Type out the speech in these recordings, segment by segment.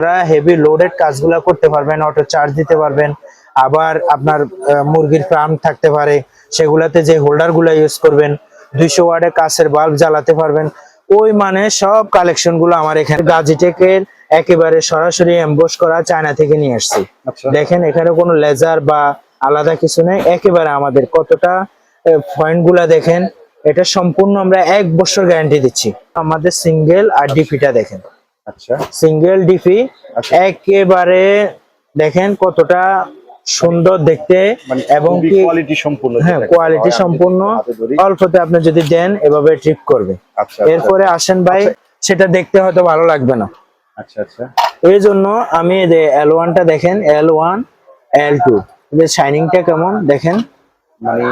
আপনারা heavy loaded কাজগুলো করতে পারবেন অটো চার্জ দিতে পারবেন আবার আপনার মুরগির ফার্ম থাকতে পারে সেগুলাতে যে হোল্ডারগুলা ইউজ করবেন দুইশো ওয়ার্ডের কাছের বাল্ব জ্বালাতে পারবেন ওই মানে সব কালেকশনগুলো আমার এখানে গাজিটেকের একেবারে সরাসরি এমবোস করা চায়না থেকে নিয়ে আসছি। আচ্ছা। দেখেন এখানে কোনো লেজার বা আলাদা কিছু নেই একেবারে আমাদের কতটা পয়েন্টগুলা দেখেন এটা সম্পূর্ণ আমরা এক বছর গ্যারান্টি দিচ্ছি। আমাদের সিঙ্গেল আর ডিপিটা দেখেন। আচ্ছা। সিঙ্গেল ডিপি আচ্ছা। একেবারে দেখেন কতটা সুন্দর দেখতে মানে এবং কোয়ালিটি সম্পূর্ণ হ্যাঁ কোয়ালিটি সম্পূর্ণ। অল্পতে আপনি যদি দেন এভাবে ট্রিপ করবে। আচ্ছা এরপরে আসেন ভাই সেটা দেখতে হয়তো ভালো লাগবে না। আচ্ছা আচ্ছা। এই জন্য আমি এল ওয়ানটা দেখেন এল ওয়ান এল টু শাইনিংটা কেমন দেখেন। মানে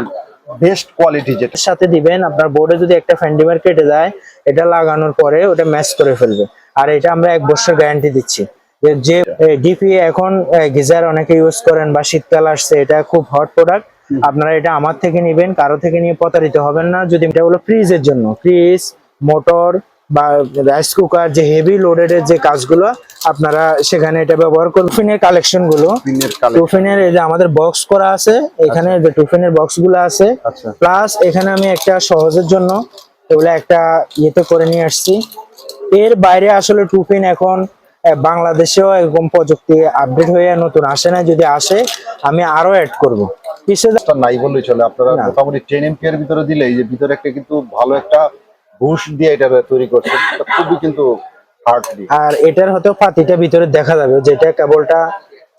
বেস্ট কোয়ালিটি যেটা। সাথে দিবেন আপনার বোর্ডে যদি একটা ফ্যান্ডিমার কেটে যায় এটা লাগানোর পরে ওটা ম্যাচ করে ফেলবে। আর এটা আমরা এক বছর গ্যারান্টি দিচ্ছি। যে- ডিপি এখন গিজার অনেকে ইউজ করেন বা শীতকাল আসছে এটা খুব হট প্রোডাক্ট আপনারা এটা আমার থেকে নিবেন কারও থেকে নিয়ে প্রতারিত হবেন না। যদি এটা হলো ফ্রিজের জন্য ফ্রিজ মোটর বা রাইস কুকার যে হেভি লোডেড এর যে কাজগুলো আপনারা সেখানে এটা ব্যবহার করবেন টুফিনের কালেকশনগুলো টুফিনের এই যে আমাদের বক্স করা আছে এখানে যে টুফিনের বক্সগুলো আছে আচ্ছা। প্লাস এখানে আমি একটা সহজের জন্য এগুলো একটা ইয়েতে করে নিয়ে আসছি। এর বাইরে আসলে টুপিন এখন বাংলাদেশেও এরকম প্রযুক্তি আপডেট হয়ে নতুন আসে না। যদি আসে আমি আরও অ্যাড করব। কিসে নাই বললেই চলে। আপনারা। মোটামুটি টেন এমপি এর ভিতরে দিলে এই যে ভিতরে একটা কিন্তু ভালো একটা বুশ দিয়ে এটা তৈরি করছে খুবই কিন্তু আর এটার হয়তো পাতিটা ভিতরে দেখা যাবে যেটা কেবলটা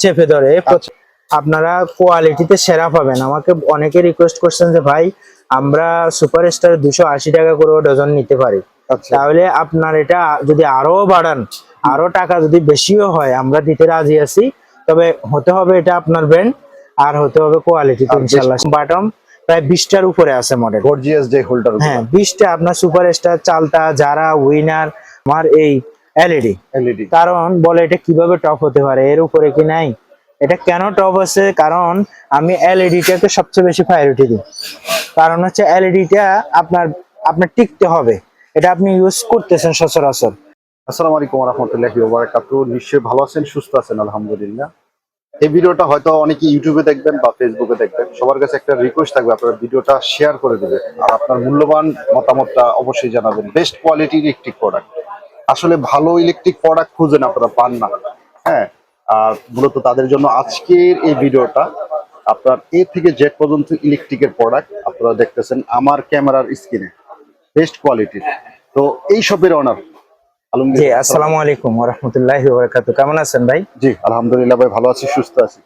চেপে ধরে। আচ্ছা। আপনারা কোয়ালিটিতে সেরা পাবেন। আমাকে অনেকে রিকোয়েস্ট করছেন যে ভাই আমরা সুপার স্টার দুশো আশি টাকা করে ডজন নিতে পারি। আচ্ছা। তাহলে আপনার এটা যদি আরও বাড়ান আরও টাকা যদি বেশিও হয় আমরা দিতে রাজি আছি। তবে হতে হবে এটা আপনার ব্র্যান্ড আর হতে হবে কোয়ালিটি আর ইনশাল্লাহ বাটম প্রায় বিশটার উপরে আছে মডেল গর্জিয়াস যে হোল্ডার হ্যাঁ বিশটা আপনার সুপার স্টার চালতা যারা উইনার আমার এই এলইডি এলইডি কারণ বলে এটা কীভাবে টপ হতে পারে এর উপরে কি নাই? এটা কেন টপ আছে? কারণ আমি এলইডিটাকে সবচেয়ে বেশি প্রায়োরিটি দিই। কারণ হচ্ছে এলইডিটা আপনার আপনার টিকতে হবে। এটা আপনি ইউজ করতেছেন সচরাচর। আসসালামু আলাইকুম রহমতুল্লাহি ওবারাকাতু নিশ্চয়ই ভালো আছেন, সুস্থ আছেন, আলহামদুলিল্লাহ। এই ভিডিওটা হয়তো অনেকে ইউটিউবে দেখবেন বা ফেসবুকে দেখবেন। সবার কাছে একটা রিকোয়েস্ট থাকবে, আপনারা ভিডিওটা শেয়ার করে দেবেন। আর আপনার মূল্যবান মতামতটা অবশ্যই জানাবেন। বেস্ট কোয়ালিটি ইলেকট্রিক প্রোডাক্ট আসলে ভালো ইলেকট্রিক প্রোডাক্ট খুঁজেন আপনারা পান না। হ্যাঁ আর মূলত তাদের জন্য আজকের এই ভিডিওটা আপনার এ থেকে জেড পর্যন্ত ইলেকট্রিকের প্রোডাক্ট আপনারা দেখতেছেন আমার ক্যামেরার স্ক্রিনে বেস্ট কোয়ালিটির। তো এই শপের অনার জি আসসালামু আলাইকুম রহমতুল্লাহ বারাকাতু কেমন আছেন ভাই? জি আলহামদুলিল্লাহ ভাই ভালো আছি সুস্থ আছি।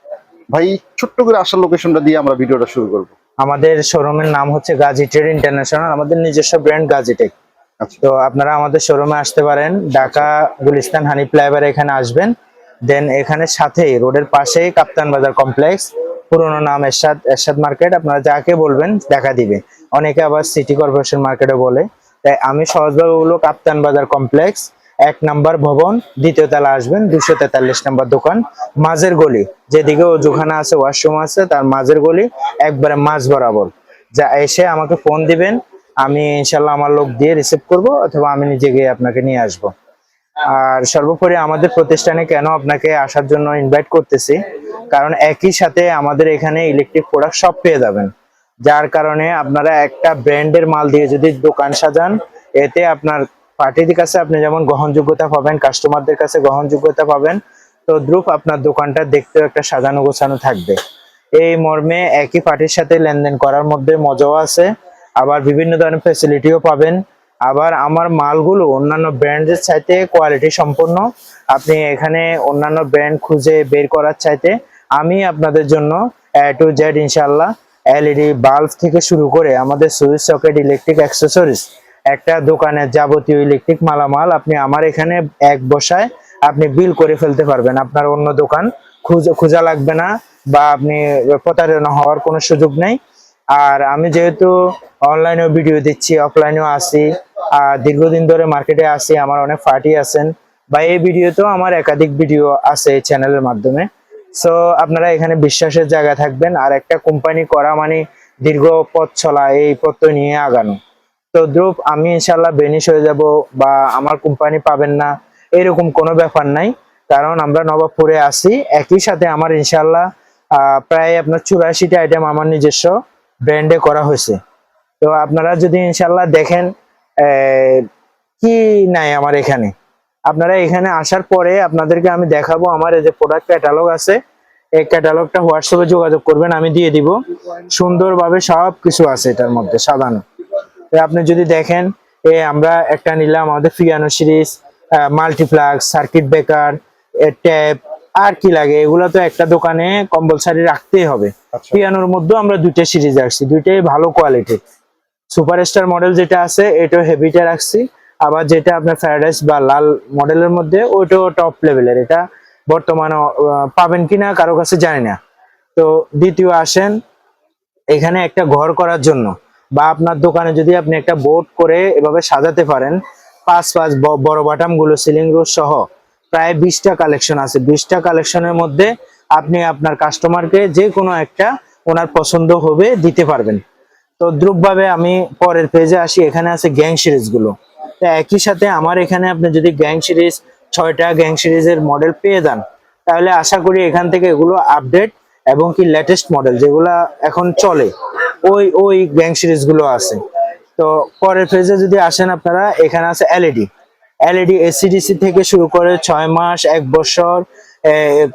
ভাই ছোট্ট করে আসার লোকেশনটা দিয়ে আমরা ভিডিওটা শুরু করব। আমাদের শোরুমের নাম হচ্ছে গাজী ট্রেড ইন্টারন্যাশনাল আমাদের নিজস্ব ব্র্যান্ড গাজীটেক আচ্ছা। তো আপনারা আমাদের শোরুমে আসতে পারেন ঢাকা গুলিস্তান হানি ফ্লাইওভার এখানে আসবেন। দেন এখানে সাথেই রোডের পাশেই কাপ্তান বাজার কমপ্লেক্স পুরোনো নাম এরশাদ এরশাদ মার্কেট আপনারা যাকে বলবেন দেখা দিবে। অনেকে আবার সিটি কর্পোরেশন মার্কেটে বলে। তাই আমি সহজভাবে বলব কাপ্তান বাজার কমপ্লেক্স এক নাম্বার ভবন, দ্বিতীয় তলা আসবেন দুশো তেতাল্লিশ নাম্বার দোকান, মাঝের গলি। যেদিকে ও ওজুখানা আছে ওয়াশরুম আছে, তার মাঝের গলি, একবারে মাঝ বরাবর। যা এসে আমাকে ফোন দিবেন, আমি ইনশাল্লাহ আমার লোক দিয়ে রিসিভ করব, অথবা আমি নিজে গিয়ে আপনাকে নিয়ে আসব। আর সর্বোপরি আমাদের প্রতিষ্ঠানে কেন আপনাকে আসার জন্য ইনভাইট করতেছি? কারণ একই সাথে আমাদের এখানে ইলেকট্রিক প্রোডাক্ট সব পেয়ে যাবেন। যার কারণে আপনারা একটা ব্র্যান্ডের মাল দিয়ে যদি দোকান সাজান, এতে আপনার পার্টির কাছে আপনি যেমন গ্রহণযোগ্যতা পাবেন কাস্টমারদের কাছে গ্রহণযোগ্যতা পাবেন তো দ্রুপ আপনার দোকানটা দেখতেও একটা সাজানো গোছানো থাকবে। এই মর্মে একই পার্টির সাথে লেনদেন করার মধ্যে মজাও আছে। আবার বিভিন্ন ধরনের ফেসিলিটিও পাবেন। আবার আমার মালগুলো অন্যান্য ব্র্যান্ডের চাইতে কোয়ালিটি সম্পন্ন। আপনি এখানে অন্যান্য ব্র্যান্ড খুঁজে বের করার চাইতে আমি আপনাদের জন্য এ টু জেড ইনশাল্লাহ এলইডি বাল্ব থেকে শুরু করে আমাদের সুইচ সকেট ইলেকট্রিক অ্যাক্সেসরিজ একটা দোকানের যাবতীয় ইলেকট্রিক মালামাল আপনি আমার এখানে এক বসায় আপনি বিল করে ফেলতে পারবেন। আপনার অন্য দোকান খুঁজে, খোঁজা লাগবে না বা আপনি প্রতারণা হওয়ার কোনো সুযোগ নেই। আর আমি যেহেতু অনলাইনেও ভিডিও দিচ্ছি অফলাইনেও আসি দীর্ঘদিন ধরে মার্কেটে আসি আমার অনেক পার্টি আছেন বা এই ভিডিওতেও আমার একাধিক ভিডিও আছে এই চ্যানেলের মাধ্যমে। সো আপনারা এখানে বিশ্বাসের জায়গা থাকবেন আর একটা কোম্পানি করা মানে দীর্ঘ পথ চলা, এই পথ নিয়ে আগানো। তো দ্রুপ, আমি ইনশাল্লাহ বেনিশ হয়ে যাব বা আমার কোম্পানি পাবেন না, এরকম কোনো ব্যাপার নাই। কারণ আমরা নবাবপুরে আসি একই সাথে আমার ইনশাল্লাহ প্রায় আপনার চুরাশিটা আইটেম আমার নিজস্ব ব্র্যান্ডে করা হয়েছে। তো আপনারা যদি ইনশাল্লাহ দেখেন কি নাই আমার এখানে? আপনারা এখানে আসার পরে আপনাদেরকে আমি দেখাবো আমার এই যে প্রোডাক্ট ক্যাটালগ আছে। এই ক্যাটালগটা হোয়াটসঅ্যাপে যোগাযোগ করবেন আমি দিয়ে দিব। সুন্দরভাবে সব কিছু আছে এটার মধ্যে সাজানো। আপনি যদি দেখেন এ আমরা একটা নিলাম আমাদের ফিয়ানো series multiplex circuit breaker tap আর কি লাগে এগুলো তো একটা দোকানে কম্পালসারি রাখতেই হবে। আচ্ছা। পিয়ানোর মধ্যেও আমরা দুইটা সিরিজ রাখছি দুইটাই ভালো কোয়ালিটির সুপারস্টার মডেল যেটা আছে এটা হেভিটা রাখছি। আবার যেটা আপনার ফ্যারাডাইস বা লাল মডেলের মধ্যে, ওইটাও টপ লেভেলের এটা বর্তমানে পাবেন কিনা কারও কাছে জানি না। তো দ্বিতীয় আসেন, এখানে একটা ঘর করার জন্য। বা আপনার দোকানে যদি আপনি একটা বোর্ড করে এভাবে সাজাতে পারেন, পাঁচ পাঁচ বড় বাটামগুলো সিলিং রোড সহ, প্রায় বিশটা কালেকশন আছে। বিশটা কালেকশনের মধ্যে আপনি আপনার কাস্টমারকে যে কোনো একটা ওনার পছন্দ হবে দিতে পারবেন। তো দ্রুপভাবে আমি পরের পেজে আসি, এখানে আছে গ্যাং সিরিজগুলো। তো একই সাথে আমার এখানে আপনি যদি গ্যাং সিরিজ ছয়টা গ্যাং সিরিজের মডেল পেয়ে যান, তাহলে আশা করি এখান থেকে এগুলো আপডেট এবং কি লেটেস্ট মডেল যেগুলা এখন চলে, ওই ওই গ্যাং সিরিজগুলো আছে। তো পরের পেজে যদি আসেন আপনারা, এখানে আছে এলইডি এলইডি এসিডিসি থেকে শুরু করে ছয় মাস, এক বছর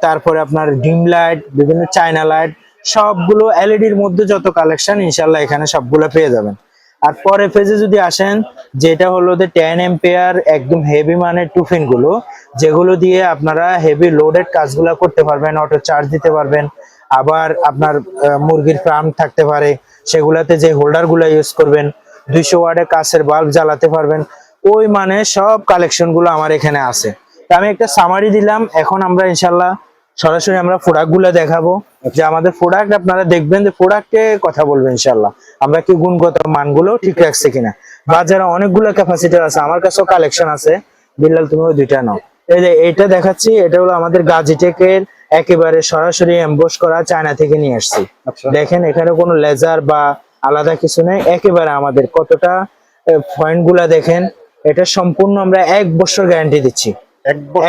তারপরে আপনার ডিম লাইট বিভিন্ন চায়না লাইট সবগুলো এলইডির মধ্যে যত কালেকশন ইনশাল্লাহ এখানে সবগুলো পেয়ে যাবেন। আর পরে পেজে যদি আসেন, যেটা হলো যে টেন এম্পেয়ার একদম হেভি মানের টুফিনগুলো যেগুলো দিয়ে আপনারা হেভি লোডেড কাজগুলো করতে পারবেন অটো চার্জ দিতে পারবেন, আবার আপনার মুরগির ফার্ম থাকতে পারে, সেগুলাতে যে হোল্ডারগুলো ইউজ করবেন, দুইশো ওয়ার্ডের কাছের বাল্ব জ্বালাতে পারবেন, ওই মানে সব কালেকশনগুলো আমার এখানে আছে। তা আমি একটা সামারি দিলাম, এখন আমরা ইনশাল্লাহ সরাসরি আমরা প্রোডাক্টগুলো দেখাবো। যে আমাদের প্রোডাক্ট আপনারা দেখবেন যে প্রোডাক্টে কথা বলবেন ইনশাল্লাহ আমরা কি গুণগত মানগুলো ঠিক রাখছে কিনা। বাজারে অনেকগুলো ক্যাপাসিটার আছে আমার কাছেও কালেকশন আছে। বিল্লাল তুমি ওই দুইটা নাও। এই যে এটা দেখাচ্ছি এটা হলো আমাদের গাজিটেকের একেবারে সরাসরি এমবোস করা চায়না থেকে নিয়ে আসছি। আচ্ছা। দেখেন এখানে কোনো লেজার বা আলাদা কিছু নেই। একেবারে আমাদের কতটা পয়েন্টগুলা দেখেন এটা সম্পূর্ণ আমরা এক বছর গ্যারান্টি দিচ্ছি।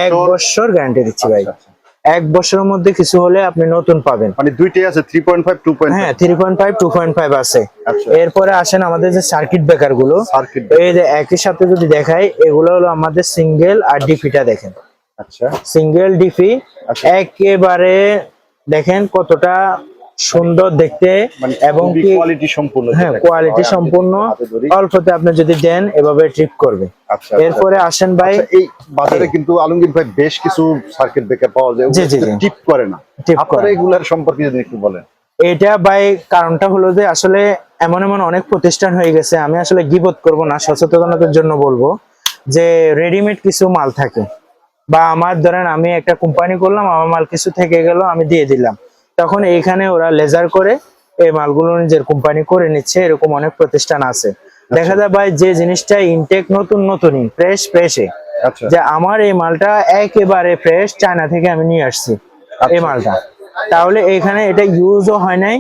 এক বছর গ্যারান্টি দিচ্ছি ভাই। আচ্ছা, আচ্ছা। এক বছরের মধ্যে কিছু হলে আপনি নতুন পাবেন। মানে দুইটাই আছে three point five two point হ্যাঁ three point five two point five আছে। আচ্ছা। এরপরে আসেন আমাদের যে সার্কিট ব্রেকারগুলো। সার্কিট এই যে একই সাথে যদি দেখাই এগুলো হলো আমাদের সিঙ্গেল আর ডিপিটা দেখেন। আচ্ছা। সিঙ্গেল ডিপি একবারে একেবারে দেখেন কতটা সুন্দর দেখতে মানে এবং কোয়ালিটি সম্পূর্ণ হ্যাঁ কোয়ালিটি আমি সম্পূর্ণ। হাতে ধরি। অল্পতে আপনি যদি দেন এভাবে ট্রিপ করবে। আচ্ছা এরপরে আসেন ভাই। আচ্ছা, এই বাজারে কিন্তু আলমগীর ভাই বেশ কিছু সার্কিট ব্রেকার পাওয়া যায়। টিপ করে না। আপনারা এগুলার সম্পর্কে যদি একটু বলেন। এটা ভাই কারণটা হলো যে আসলে এমন এমন অনেক প্রতিষ্ঠান হয়ে গেছে আমি আসলে গিবত করব না সচেতনতার জন্য বলব যে রেডিমেড কিছু মাল থাকে। বা আমার ধরেন আমি একটা কোম্পানি করলাম আমার মাল কিছু থেকে গেল আমি দিয়ে দিলাম। তখন এইখানে ওরা লেজার করে এই মালগুলো নিজের কোম্পানি করে নিচ্ছে এরকম অনেক প্রতিষ্ঠান আছে। দেখা যায় ভাই যে জিনিসটা ইনটেক নতুন নতুনই ফ্রেশ ফ্রেশে আচ্ছা। যে আমার এই মালটা একেবারে ফ্রেশ চায়না থেকে আমি নিয়ে আসছি এই মালটা। তাহলে এখানে এটা ইউজও হয় নাই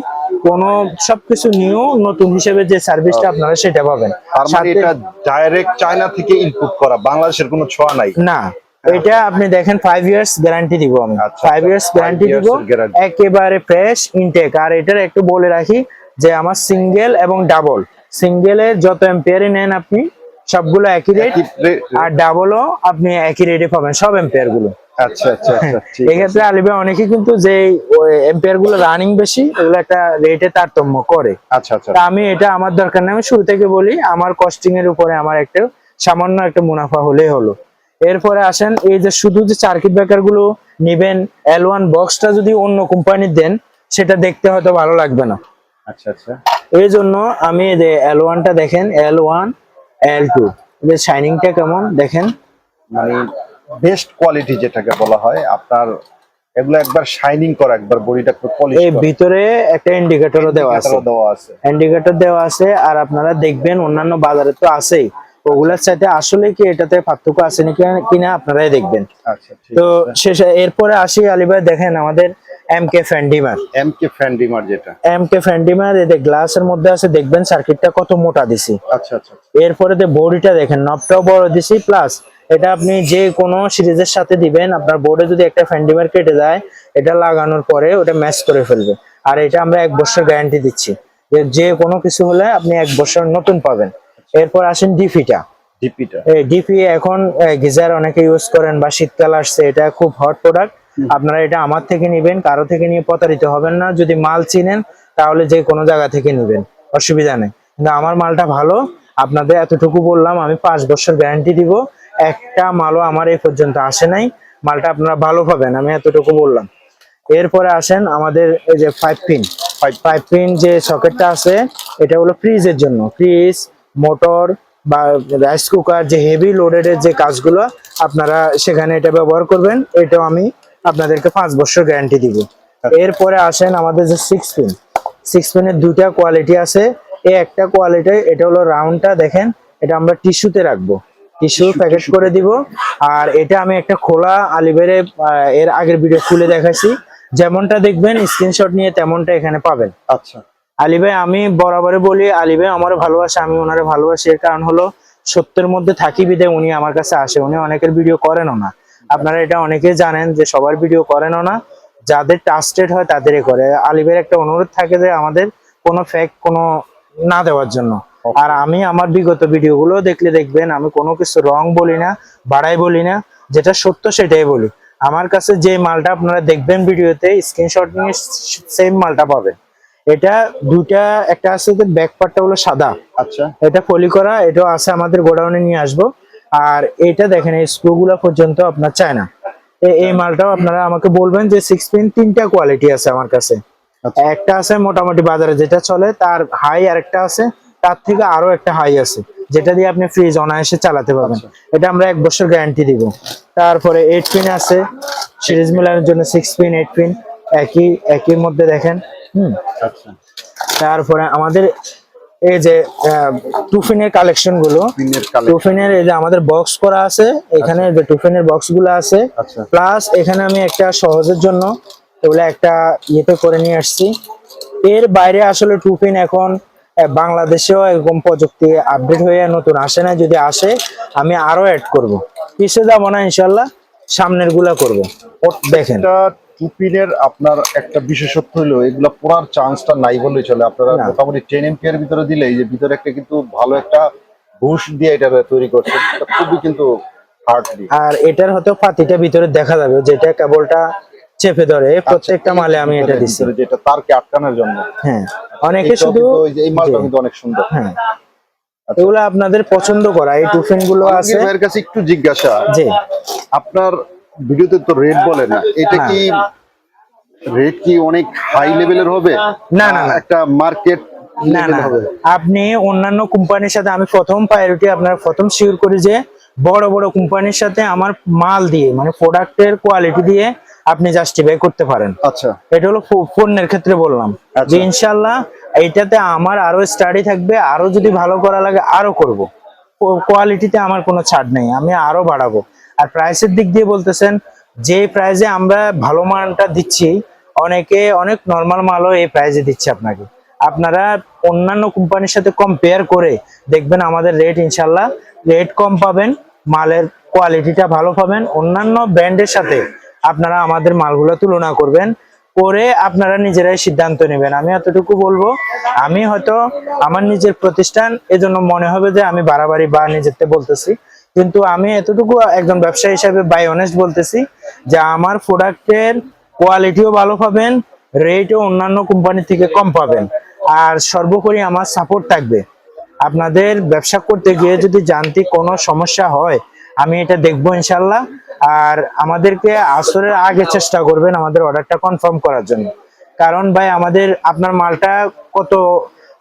কোনো সবকিছু নিউ নতুন হিসেবে যে সার্ভিসটা আপনারা সেটা পাবেন। তার মানে এটা ডাইরেক্ট চায়না থেকে ইনপুট করা বাংলাদেশের কোনো ছোঁয়া নাই? না। এটা আপনি দেখেন ফাইভ ইয়ার্স গ্যারান্টি দিব আমি। আচ্ছা, ফাইভ ইয়ার্স গ্যারান্টি দিব একেবারে ফ্রেশ ইনটেক আর এটার একটু বলে রাখি যে আমার সিঙ্গেল এবং ডাবল সিঙ্গেলের যত এম্পিয়ারে নেন আপনি সবগুলো একই রেট আর ডাবলও আপনি একই রেটে পাবেন সব এম্পিয়ারগুলো আচ্ছা আচ্ছা আচ্ছা আছে। এক্ষেত্রে আলিবে অনেকে কিন্তু যে এম্পিয়ারগুলো রানিং বেশি এগুলো একটা রেটে তারতম্য করে। আচ্ছা আচ্ছা। আমি এটা আমার দরকার নেই আমি শুরু থেকে বলি আমার কস্টিং এর উপরে আমার একটা সামান্য একটা মুনাফা হলেই হলো। এরপরে আসেন এই যে শুধু যে সার্কিট ব্রেকারগুলো নিবেন এল ওয়ান বক্সটা যদি অন্য কোম্পানির দেন সেটা দেখতে হয়তো ভালো লাগবে না। আচ্ছা আচ্ছা। এই জন্য আমি যে এল ওয়ানটা দেখেন এল ওয়ান এল টু শাইনিংটা কেমন দেখেন। মানে বেস্ট কোয়ালিটি যেটাকে বলা হয় আপনার এগুলো একবার শাইনিং করা একবার বডিটা পলিশ এই ভিতরে একটা ইন্ডিকেটরও দেওয়া আছে। দেওয়া আছে। ইন্ডিকেটর দেওয়া আছে আর আপনারা দেখবেন অন্যান্য বাজারে তো আছেই। ওগুলার সাথে আসলে কি এটাতে পার্থক্য আছে নাকি কিনা আপনারাই দেখবেন। আচ্ছা তো শেষে এরপরে আসি আলিভাই দেখেন আমাদের এম কে ফ্যান্ডিমার ফ্যান্ডিমার যেটা। এম ফ্যান্ডিমার গ্লাসের মধ্যে আছে দেখবেন সার্কিটটা কত মোটা দিছি। আচ্ছা আচ্ছা এরপরে যে বডিটা দেখেন নবটাও বড় দিছি প্লাস এটা আপনি যে কোনো সিরিজের সাথে দিবেন আপনার বোর্ডে যদি একটা ফ্যান্ডিমার কেটে যায় এটা লাগানোর পরে ওটা ম্যাচ করে ফেলবে। আর এটা আমরা এক বছর গ্যারান্টি দিচ্ছি। যে যে কোনো কিছু হলে আপনি এক বছর নতুন পাবেন। এরপর আসেন ডিফিটা ডিপিটা। ডিপি এখন গিজার অনেকে ইউজ করেন বা শীতকাল আসছে এটা খুব হট প্রোডাক্ট আপনারা এটা আমার থেকে নিবেন কারও থেকে নিয়ে প্রতারিত হবেন না। যদি মাল চিনেন তাহলে যে কোনো জায়গা থেকে নিবেন অসুবিধা নেই। কিন্তু আমার মালটা ভালো আপনাদের এতটুকু বললাম আমি পাঁচ বছর গ্যারান্টি দিব। একটা মালও আমার এই পর্যন্ত আসে নাই। মালটা আপনারা ভালো পাবেন আমি এতটুকু বললাম। এরপরে আসেন আমাদের এই যে ফাইভ পিন ফাইভ পিন যে সকেটটা আছে এটা হলো ফ্রিজের জন্য। ফ্রিজ মোটর বা রাইস কুকার যে হেভি লোডেড এর যে কাজগুলো আপনারা সেখানে এটা ব্যবহার করবেন। এটাও আমি আপনাদেরকে পাঁচ বছর গ্যারান্টি দিব। এরপরে আসেন আমাদের যে সিক্স পিন সিক্স পিনের দুইটা কোয়ালিটি আছে। এই একটা কোয়ালিটি এটা হলো রাউন্ডটা দেখেন এটা আমরা টিস্যুতে রাখব। টিস্যু প্যাকেট করে দিব। আর এটা আমি একটা খোলা আলিবেরে এর আগের ভিডিও খুলে দেখাইছি। যেমনটা দেখবেন স্ক্রিনশট নিয়ে তেমনটা এখানে পাবেন। আচ্ছা। আলী ভাই আমি বরাবরই বলি আলী ভাই আমারও ভালোবাসে আমি ওনারে ভালোবাসি। এর কারণ হলো সত্যের মধ্যে থাকি বিদে উনি আমার কাছে আসে উনি অনেকের ভিডিও করেনও না। আপনারা এটা অনেকেই জানেন যে সবার ভিডিও করেনও না যাদের ট্রাস্টেড হয় তাদেরই করে। আলী ভাইয়ের একটা অনুরোধ থাকে যে আমাদের কোনো ফ্যাক কোনো না দেওয়ার জন্য। আর আমি আমার বিগত ভিডিওগুলো দেখলে দেখবেন আমি কোনো কিছু রং বলি না বাড়াই বলি না যেটা সত্য সেটাই বলি। আমার কাছে যে মালটা আপনারা দেখবেন ভিডিওতে স্ক্রিনশট নিয়ে সেম মালটা পাবেন। এটা দুটা একটা আছে যে ব্যাক পার্টটা হলো সাদা। আচ্ছা। এটা পলি করা এটাও আছে আমাদের গোডাউনে নিয়ে আসব। আর এটা দেখেন এই স্ক্রুগুলো পর্যন্ত আপনার চায় না। এই মালটাও আপনারা আমাকে বলবেন যে সিক্স পিন তিনটা কোয়ালিটি আছে আমার কাছে। আচ্ছা। একটা আছে মোটামুটি বাজারে যেটা চলে তার হাই আরেকটা আছে তার থেকে আরও একটা হাই আছে যেটা দিয়ে আপনি ফ্রিজ অনায়াসে চালাতে পারবেন। আচ্ছা। এটা আমরা এক বছর গ্যারান্টি দিব। তারপরে এইট পিন আছে সিরিজ মিলানোর জন্য সিক্স পিন এইট পিন একই একই মধ্যে দেখেন। হুম। আচ্ছা। তারপরে আমাদের এই যে টুফিনের কালেকশনগুলো টুফিনের এই যে আমাদের বক্স করা আছে এখানে যে টুফিনের বক্সগুলো আছে আচ্ছা। প্লাস এখানে আমি একটা সহজের জন্য এগুলো একটা ইয়েতে করে নিয়ে আসছি। এর বাইরে আসলে টুফিন এখন বাংলাদেশেও এরকম প্রযুক্তি আপডেট হয়ে নতুন আসে না। যদি আসে আমি আরও অ্যাড করব। পিছিয়ে যাব না ইনশাল্লাহ সামনেরগুলা করব দেখেন। টুপিনের আপনার একটা বিশেষত্ব হলো এগুলো পড়ার চান্সটা নাই বললেই চলে। আপনারা। মোটামুটি টেন এমপিয়ার ভিতরে দিলে এই যে ভিতরে একটা কিন্তু ভালো একটা ঘুষ দিয়ে এটা তৈরি করছে খুবই কিন্তু আর এটার হয়তো পাতিটা ভিতরে দেখা যাবে যেটা কেবলটা চেপে ধরে প্রত্যেকটা মালে আমি এটা দিচ্ছি যেটা তারকে আটকানোর জন্য। হ্যাঁ অনেকে শুধু ওই যে এই মালটা কিন্তু অনেক সুন্দর। হ্যাঁ। এগুলো আপনাদের পছন্দ করা এই টুফিনগুলো আছে? ভাইয়ের কাছে একটু জিজ্ঞাসা। জি। আপনার ভিডিওতে তো রেট বলে না। এটা কি রেট কি অনেক হাই লেভেলের হবে? না, না। একটা মার্কেট না না। আপনি অন্যান্য কোম্পানির সাথে আমি প্রথম প্রায়োরিটি আপনার প্রথম শিওর করি যে বড় বড় কোম্পানির সাথে আমার মাল দিয়ে মানে প্রোডাক্টের কোয়ালিটি দিয়ে আপনি জাস্টিফাই করতে পারেন। আচ্ছা। এটা হলো পণ্যের ক্ষেত্রে বললাম। আচ্ছা। যে ইনশাল্লাহ এইটাতে আমার আরও স্টাডি থাকবে আরও যদি ভালো করা লাগে আরও করব। কোয়ালিটিতে আমার কোনো ছাড় নেই আমি আরও বাড়াবো। আর প্রাইসের দিক দিয়ে বলতেছেন, যে প্রাইসে আমরা ভালো মানটা দিচ্ছি, অনেকে অনেক নর্মাল মালও এই প্রাইসে দিচ্ছে আপনাকে। আপনারা অন্যান্য কোম্পানির সাথে কম্পেয়ার করে দেখবেন আমাদের রেট ইনশাল্লাহ রেট কম পাবেন, মালের কোয়ালিটিটা ভালো পাবেন। অন্যান্য ব্র্যান্ডের সাথে আপনারা আমাদের মালগুলো তুলনা করবেন, করে আপনারা নিজেরাই সিদ্ধান্ত নেবেন। আমি এতটুকু বলব, আমি হয়তো আমার নিজের প্রতিষ্ঠান, এজন্য মনে হবে যে আমি বাড়াবাড়ি বা নিজেরতে বলতেছি। কিন্তু আমি এতটুকু একজন ব্যবসায়ী হিসাবে বাই অনেস্ট বলতেছি যে আমার প্রোডাক্টের কোয়ালিটিও ভালো পাবেন রেটও অন্যান্য কোম্পানি থেকে কম পাবেন। আর সর্বোপরি আমার সাপোর্ট থাকবে। আপনাদের ব্যবসা করতে গিয়ে যদি যান্ত্রিক কোনো সমস্যা হয়, আমি এটা দেখব ইনশাল্লাহ আর আমাদেরকে আসরের আগে চেষ্টা করবেন আমাদের অর্ডারটা কনফার্ম করার জন্য। কারণ ভাই, আমাদের আপনার মালটা কত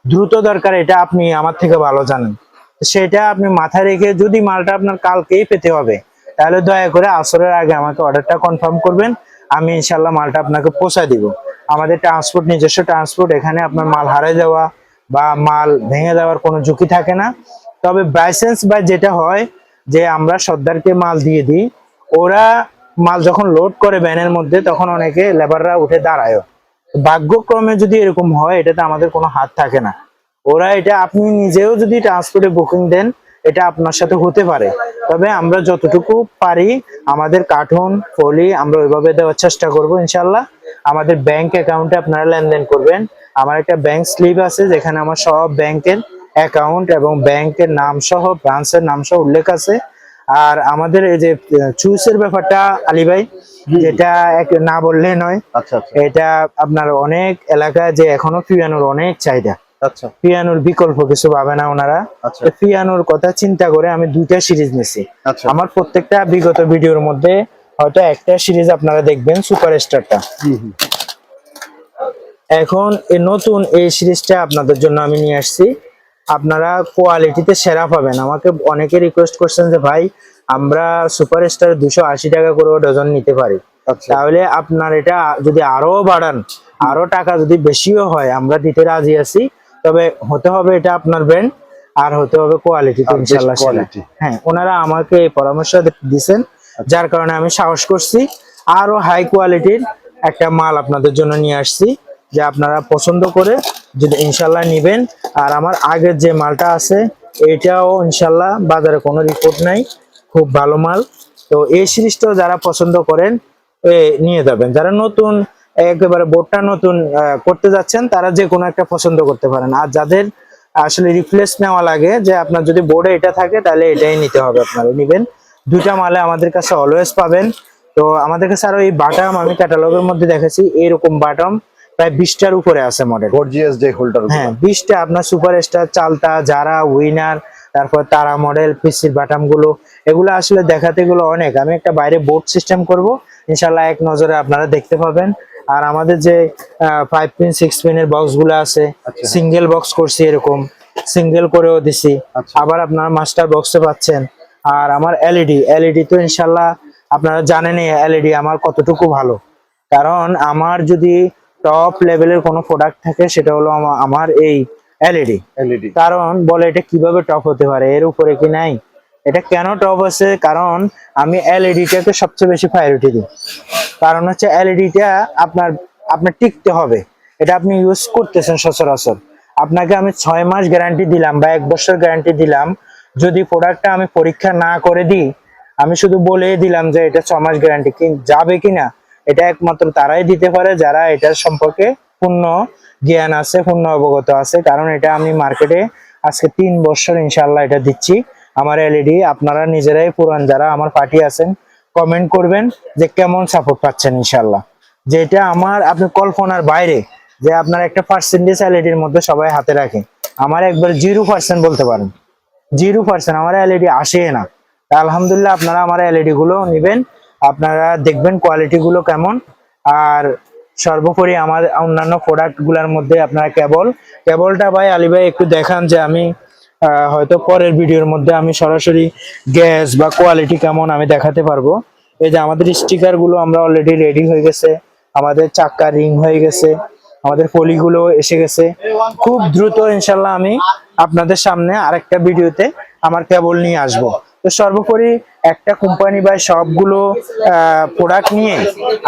দ্রুত দরকার, এটা আপনি আমার থেকে ভালো জানেন। সেটা আপনি মাথায় রেখে যদি মালটা আপনার কালকেই পেতে হবে, তাহলে দয়া করে আসরের আগে আমাকে অর্ডারটা কনফার্ম করবেন, আমি ইনশাল্লাহ মালটা আপনাকে পৌঁছায় দিব। আমাদের ট্রান্সপোর্ট নিজস্ব ট্রান্সপোর্ট এখানে আপনার মাল হারাই যাওয়া বা মাল ভেঙে যাওয়ার কোনো ঝুঁকি থাকে না। তবে বাইসেন্স বা যেটা হয় যে আমরা সর্দারকে মাল দিয়ে দিই, ওরা মাল যখন লোড করে ভ্যানের মধ্যে, তখন অনেকে লেবাররা উঠে দাঁড়ায় ভাগ্যক্রমে যদি এরকম হয়, এটাতে আমাদের কোনো হাত থাকে না। ওরা এটা আপনি নিজেও যদি ট্রান্সপোর্টে বুকিং দেন এটা আপনার সাথে হতে পারে। তবে আমরা যতটুকু পারি আমাদের কার্টুন ফলি আমরা ওইভাবে দেওয়ার চেষ্টা করব ইনশাল্লাহ। আমাদের ব্যাংক অ্যাকাউন্টে আপনারা লেনদেন করবেন। আমার একটা ব্যাংক স্লিপ আছে যেখানে আমার সব ব্যাংকের অ্যাকাউন্ট এবং ব্যাংকের নাম সহ ব্রাঞ্চের নাম সহ উল্লেখ আছে। আর আমাদের এই যে চুজের ব্যাপারটা আলী ভাই যেটা না বললে নয়। আচ্ছা আচ্ছা। এটা আপনার অনেক এলাকায় যে এখনও পিয়ানোর অনেক চাহিদা। আচ্ছা। পিয়ানোর বিকল্প কিছু পাবে না ওনারা। আচ্ছা। পিয়ানোর কথা চিন্তা করে আমি দুইটা সিরিজ নিছি। আচ্ছা। আমার প্রত্যেকটা বিগত ভিডিওর মধ্যে হয়তো একটা সিরিজ আপনারা দেখবেন সুপার স্টারটা হুম, হুম। এখন এই নতুন এই সিরিজটা আপনাদের জন্য আমি নিয়ে আসছি। আপনারা কোয়ালিটিতে সেরা পাবেন। আমাকে অনেকে রিকোয়েস্ট করছেন যে ভাই আমরা সুপার স্টার দুশো আশি টাকা করে ডজন নিতে পারি। আচ্ছা। তাহলে আপনার এটা যদি আরও বাড়ান আরও টাকা যদি বেশিও হয় আমরা দিতে রাজি আছি। তবে হতে হবে এটা আপনার ব্র্যান্ড আর হতে হবে কোয়ালিটি ইনশাল্লাহ হ্যাঁ ওনারা আমাকে এই পরামর্শ দিয়েছেন যার কারণে আমি সাহস করছি। আরও হাই কোয়ালিটির একটা মাল আপনাদের জন্য নিয়ে আসছি যে আপনারা পছন্দ করে যদি ইনশাল্লাহ নিবেন। আর আমার আগের যে মালটা আছে এটাও ইনশাল্লাহ বাজারে কোনো রিপোর্ট নাই খুব ভালো মাল। তো এই সিরিজটাও যারা পছন্দ করেন এ, নিয়ে যাবেন। যারা নতুন একেবারে বোর্ডটা নতুন করতে যাচ্ছেন তারা যে কোনো একটা পছন্দ করতে পারেন। আর যাদের আসলে রিপ্লেস নেওয়া লাগে যে আপনার যদি বোর্ডে এটা থাকে তাহলে এটাই নিতে হবে আপনারা। নিবেন দুইটা মালে আমাদের কাছে অলওয়েজ পাবেন। তো আমাদের কাছে আরও এই বাটাম আমি ক্যাটালগের মধ্যে দেখেছি এরকম বাটাম প্রায় বিশটার উপরে আছে মডেল গর্জিয়াস যে হোল্ডার হ্যাঁ বিশটা আপনার সুপার স্টার চালতা যারা উইনার তারপর তারা মডেল পিসির বাটামগুলো এগুলো আসলে দেখাতে গুলো অনেক। আমি একটা বাইরে বোর্ড সিস্টেম করব ইনশাল্লাহ এক নজরে আপনারা দেখতে পাবেন। আর আমাদের যে ফাইভ পিন সিক্স পিনের বক্সগুলো আছে আচ্ছা। সিঙ্গেল বক্স করছি এরকম সিঙ্গেল করেও দিছি। আচ্ছা। আবার আপনারা মাস্টার বক্সে পাচ্ছেন। আর আমার এলইডি এলইডি তো ইনশাল্লাহ আপনারা জানেনই এলইডি আমার কতটুকু ভালো। কারণ আমার যদি টপ লেভেলের কোনো প্রোডাক্ট থাকে সেটা হলো আমা- আমার এই এলইডি এলইডি কারণ বলে এটা কীভাবে টপ হতে পারে এর উপরে কি নাই? এটা কেন টপ আছে কারণ আমি এলইডিটাকে সবচেয়ে বেশি প্রায়োরিটি দিই। কারণ হচ্ছে এলইডিটা আপনার আপনার টিকতে হবে। এটা আপনি ইউজ করতেছেন সচরাচর। আপনাকে আমি ছয় মাস গ্যারান্টি দিলাম বা এক বছর গ্যারান্টি দিলাম। যদি প্রোডাক্টটা আমি পরীক্ষা না করে দিই, আমি শুধু বলে দিলাম যে এটা ছ মাস গ্যারান্টি যাবে কিনা, এটা একমাত্র তারাই দিতে পারে যারা এটার সম্পর্কে পূর্ণ জ্ঞান আছে, পূর্ণ অবগত আছে। কারণ এটা আমি মার্কেটে আজকে তিন বছর ইনশাল্লাহ এটা দিচ্ছি। আমার এলইডি আপনারা নিজেরাই পুরান, যারা আমার পার্টি আছেন কমেন্ট করবেন যে কেমন সাপোর্ট পাচ্ছেন ইনশাল্লাহ যেটা আমার, আপনি কল্পনার বাইরে যে আপনার একটা পার্সেন্টেজ এলইডির মধ্যে সবাই হাতে রাখে। আমার একবার জিরো পার্সেন্ট বলতে পারেন। জিরো পার্সেন্ট আমার এলইডি আসে না। আলহামদুলিল্লাহ আপনারা আমার এলইডি গুলো নেবেন, আপনারা দেখবেন কোয়ালিটি গুলো কেমন। আর সর্বোপরি আমার অন্যান্য প্রোডাক্টগুলার মধ্যে আপনারা কেবল, কেবলটা ভাই আলী ভাই একটু দেখান যে আমি হয়তো পরের ভিডিওর মধ্যে আমি সরাসরি গ্যাস বা কোয়ালিটি কেমন আমি দেখাতে পারব। এই যে আমাদের স্টিকারগুলো আমরা অলরেডি রেডি হয়ে গেছে, আমাদের চাক্কা রিং হয়ে গেছে, আমাদের পলিগুলো এসে গেছে। খুব দ্রুত ইনশাল্লাহ আমি আপনাদের সামনে আরেকটা ভিডিওতে আমার কেবল নিয়ে আসব। তো সর্বোপরি একটা কোম্পানি বা সবগুলো প্রোডাক্ট নিয়ে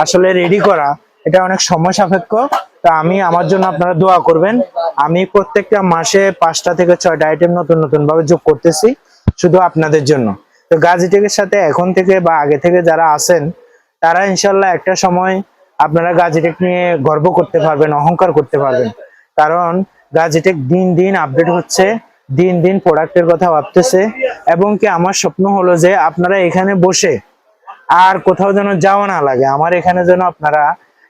আসলে রেডি করা, এটা অনেক সময় সাপেক্ষ। তো আমি আমার জন্য আপনারা দোয়া করবেন। আমি প্রত্যেকটা মাসে পাঁচটা থেকে ছয়টা আইটেম নতুন নতুন ভাবে যোগ করতেছি শুধু আপনাদের জন্য। তো গাজিটেকের সাথে এখন থেকে বা আগে থেকে যারা আছেন, তারা ইনশাল্লাহ একটা সময় আপনারা গাজিটেক নিয়ে গর্ব করতে পারবেন, অহংকার করতে পারবেন। কারণ গাজিটেক দিন দিন আপডেট হচ্ছে, দিন দিন প্রোডাক্টের কথা ভাবতেছে এবং কি আমার স্বপ্ন হলো যে আপনারা এখানে বসে আর কোথাও যেন যাওয়া না লাগে। আমার এখানে যেন আপনারা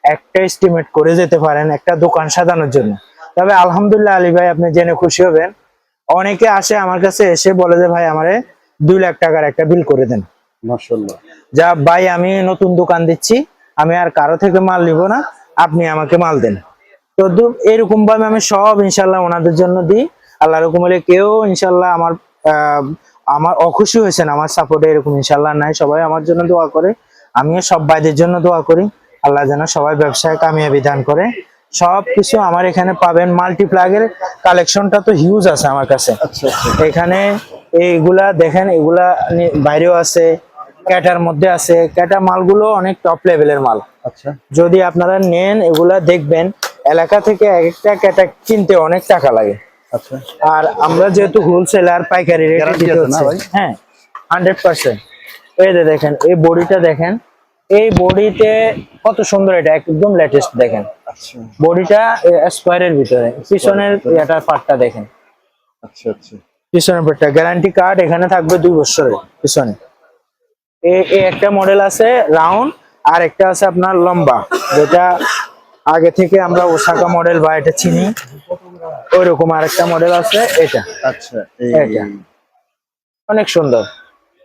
একটা এস্টিমেট করে যেতে পারেন একটা দোকান সাজানোর জন্য। তবে আলহামদুলিল্লাহ আলী ভাই আপনি জেনে খুশি হবেন অনেকে আসে আমার কাছে এসে বলে যে ভাই আমারে দুই লাখ টাকার একটা বিল করে দেন। যা ভাই আমি নতুন দোকান দিচ্ছি আমি আর কারও থেকে মাল নিব না আপনি আমাকে মাল দেন। তো এরকম ভাবে আমি সব ইনশাল্লাহ ওনাদের জন্য দিই। আল্লাহ রকম হলে কেউ ইনশাল্লাহ আমার আহ, আমার অখুশি হয়েছেন আমার সাপোর্টে এরকম ইনশাল্লাহ নাই। সবাই আমার জন্য দোয়া করে আমিও সব ভাইদের জন্য দোয়া করি। আল্লাহ যেন সবাই ব্যবসায় কামিয়াবি দান করে। সব কিছু আমার এখানে পাবেন। মাল্টিপ্লাগের কালেকশনটা তো হিউজ আছে আমার কাছে। আচ্ছা আচ্ছা। এখানে এইগুলা দেখেন এগুলা বাইরেও আছে ক্যাটার মধ্যে আছে। ক্যাটা মালগুলো অনেক টপ লেভেলের মাল। আচ্ছা। যদি আপনারা নেন এগুলা দেখবেন এলাকা থেকে এক একটা ক্যাটা কিনতে অনেক টাকা লাগে। আচ্ছা। আর আমরা যেহেতু হোলসেলার পাইকারি রেটে দিতে হচ্ছে। হ্যাঁ হান্ড্রেড পার্সেন্ট এই দেখেন এই বডিটা দেখেন এই বডিতে কত সুন্দর এটা একদম লেটেস্ট দেখেন। আচ্ছা। বডিটা স্কোয়ারের ভিতরে পিছনের এটা পার্টটা দেখেন। আচ্ছা আচ্ছা। পিছনের পার্টটা গ্যারান্টি কার্ড এখানে থাকবে দুই বছরের পিছনে। এই এই একটা মডেল আছে রাউন্ড আর একটা আছে আপনার লম্বা যেটা আগে থেকে আমরা ওসাকা মডেল বা এটা চিনি। ওইরকম আরেকটা মডেল আছে এটা। আচ্ছা এটা। অনেক সুন্দর।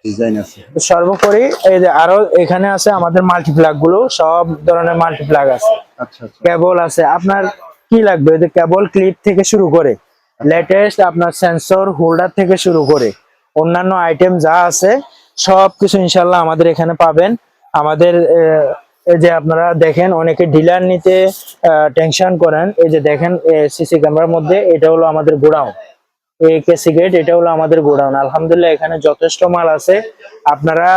ডিজাইন আছে। তো সর্বোপরি এই যে আরও এখানে আছে আমাদের মাল্টিপ্লাগগুলো সব ধরনের মাল্টিপ্লাগ আছে। আচ্ছা আচ্ছা। কেবল আছে। আপনার কি লাগবে? যে কেবল ক্লিপ থেকে শুরু করে লেটেস্ট আপনার সেন্সর হোল্ডার থেকে শুরু করে অন্যান্য আইটেম যা আছে সব কিছু ইনশাল্লাহ আমাদের এখানে পাবেন। আমাদের এই যে আপনারা দেখেন অনেকে ডিলার নিতে টেনশন করেন। এই যে দেখেন সিসি ক্যামেরার মধ্যে এটা হলো আমাদের গোডাউন। একে সিগারেট এটা হলো আমাদের গোডাউন। আলহামদুলিল্লাহ এখানে যথেষ্ট মাল আছে। আপনারা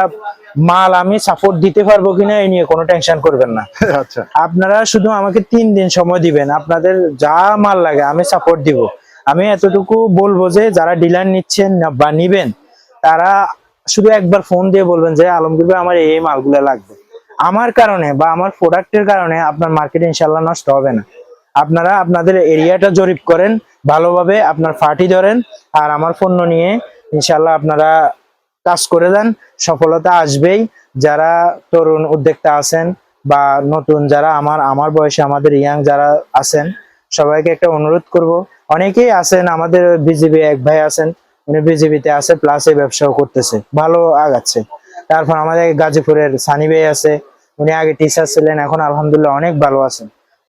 মাল আমি সাপোর্ট দিতে পারব কিনা এই নিয়ে কোনো টেনশন করবেন না। আচ্ছা। আপনারা শুধু আমাকে তিন দিন সময় দিবেন। আপনাদের যা মাল লাগে আমি সাপোর্ট দিব। আমি এতটুকু বলব যে যারা ডিলার নিচ্ছেন বা নিবেন তারা শুধু একবার ফোন দিয়ে বলবেন যে আলমগীর ভাই আমার এই মালগুলো লাগবে। আমার কারণে বা আমার প্রোডাক্টের কারণে আপনার মার্কেট ইনশাল্লাহ নষ্ট হবে না। আপনারা আপনাদের এরিয়াটা জরিপ করেন। ভালোভাবে আপনার ফাটি ধরেন আর আমার পণ্য নিয়ে ইনশাল্লাহ আপনারা কাজ করে দেন সফলতা আসবেই। যারা তরুণ উদ্যোক্তা আছেন বা নতুন যারা আমার আমার বয়সে আমাদের ইয়াং যারা আছেন, সবাইকে একটা অনুরোধ করব। অনেকেই আছেন, আমাদের বিজিবি এক ভাই আছেন, উনি বিজিবিতে আছে প্লাস এই ব্যবসাও করতেছে। ভালো আগাচ্ছে। তারপর আমাদের গাজীপুরের সানি ভাই আছে, উনি আগে টিচার ছিলেন, এখন আলহামদুলিল্লাহ অনেক ভালো আছেন।